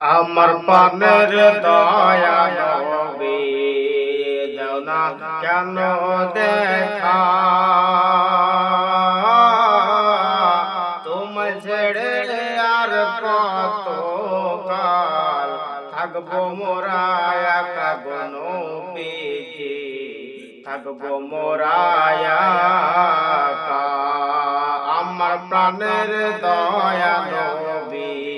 আমার পানের দয়া নবী দাও না কেন দেখা তোমায় ছেড়ে আর কত কাল থাকব মোরা একা গনো পেতে থাকব মোরা। আমার প্রাণের দয়া নবী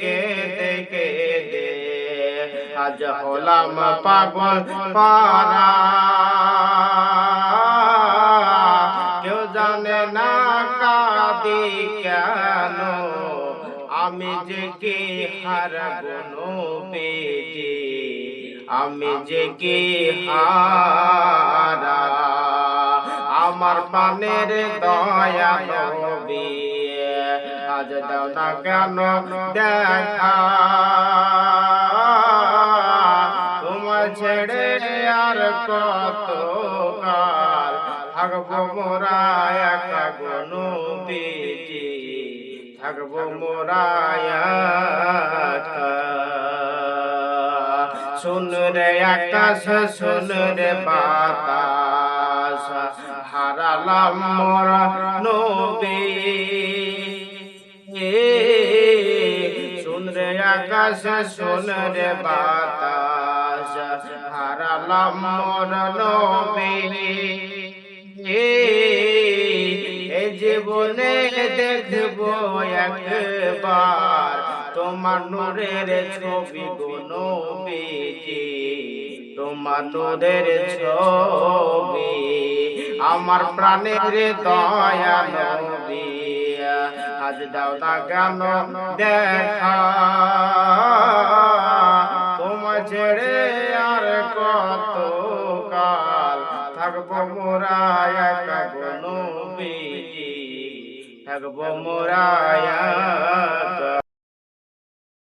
কেঁদে কেঁদে আজ হলাম পাগল পারা কেউ জানে না কাদি কেন? আমি যে কি হার গুনো পেয়েছি আমি যে কি হারা? আমার পানের দয়া নবী। আজ দাও না কেন তোমার ছেড়ে আর কত কাল থাকব মোরা একা গনো বেজে থাকব মোরা। শুন রে আকাশ শুন রে বাতাস হারালাম মোরা নবী শুন রে আকাশ শুন রে বাতাস হারালাম মোর নবী এ জীবনে দেখব একবার তোমার নূরের ছবি কোনো বেজে তোমার নূরের ছবি আমার প্রাণের দয়া নবী। আজ দাও না গান দেখা। তোমার ছেড়ে আর কত কাল থাকব মোরা একা কোনো থাকব মোরা।